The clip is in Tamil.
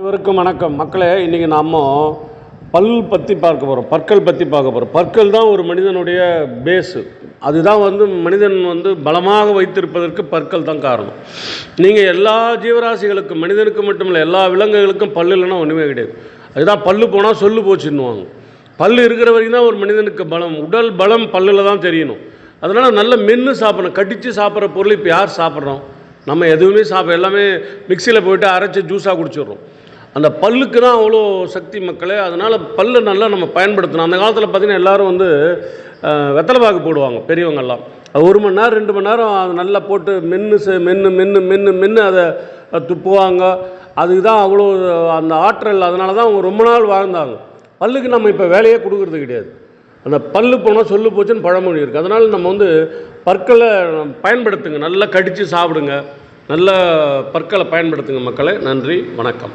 இவருக்கும் வணக்கம். மக்களே இன்றைக்கி நம்ம பல் பற்றி பார்க்க போகிறோம் பற்கள் பற்றி பார்க்க போகிறோம் பற்கள் தான் ஒரு மனிதனுடைய பேஸு அதுதான் வந்து மனிதன் வந்து பலமாக வைத்திருப்பதற்கு பற்கள் தான் காரணம். நீங்கள் எல்லா ஜீவராசிகளுக்கும் மனிதனுக்கு மட்டுமில்லை எல்லா விலங்குகளுக்கும் பல்லு இல்லைன்னா ஒன்றுமே கிடையாது. அதுதான் பல்லு போனால் சொல்லு போச்சுன்னுவாங்க. பல் இருக்கிற வரைக்கும் தான் ஒரு மனிதனுக்கு பலம். உடல் பலம் பல்லில் தான் தெரியணும். அதனால் நல்ல மென்று சாப்பிடணும். கடித்து சாப்பிட்ற பொருள் இப்போ யார் சாப்பிட்றோம்? நம்ம எதுவுமே சாப்பிட எல்லாமே மிக்சியில் போயிட்டு அரைச்சி ஜூஸாக குடிச்சிடுறோம். அந்த பல்லுக்கு தான் அவ்வளோ சக்தி மக்களே அதனால் பல்லை நல்லா நம்ம பயன்படுத்தணும். அந்த காலத்தில் பார்த்திங்கன்னா எல்லாரும் வந்து வெத்தலை பாக்கு போடுவாங்க பெரியவங்கள்லாம் அது ஒரு மணி நேரம் ரெண்டு மணி நேரம் அது நல்லா போட்டு மென்று செ- மென்று மென்று மென்று மென்று அதை துப்புவாங்க. அதுக்கு தான் அவ்வளோ அந்த ஆற்றல் அதனால தான் அவங்க ரொம்ப நாள் வாழ்ந்தாங்க. பல்லுக்கு நம்ம இப்போ வேலையே கொடுக்குறது கிடையாது. அந்த பல்லு போனால் சொல்லு போச்சுன்னு பழமொழி இருக்குது அதனால் நம்ம வந்து பற்களை பயன்படுத்துங்க. நல்லா கடித்து சாப்பிடுங்க. நல்ல பற்களை பயன்படுத்துங்க மக்களே. நன்றி வணக்கம்.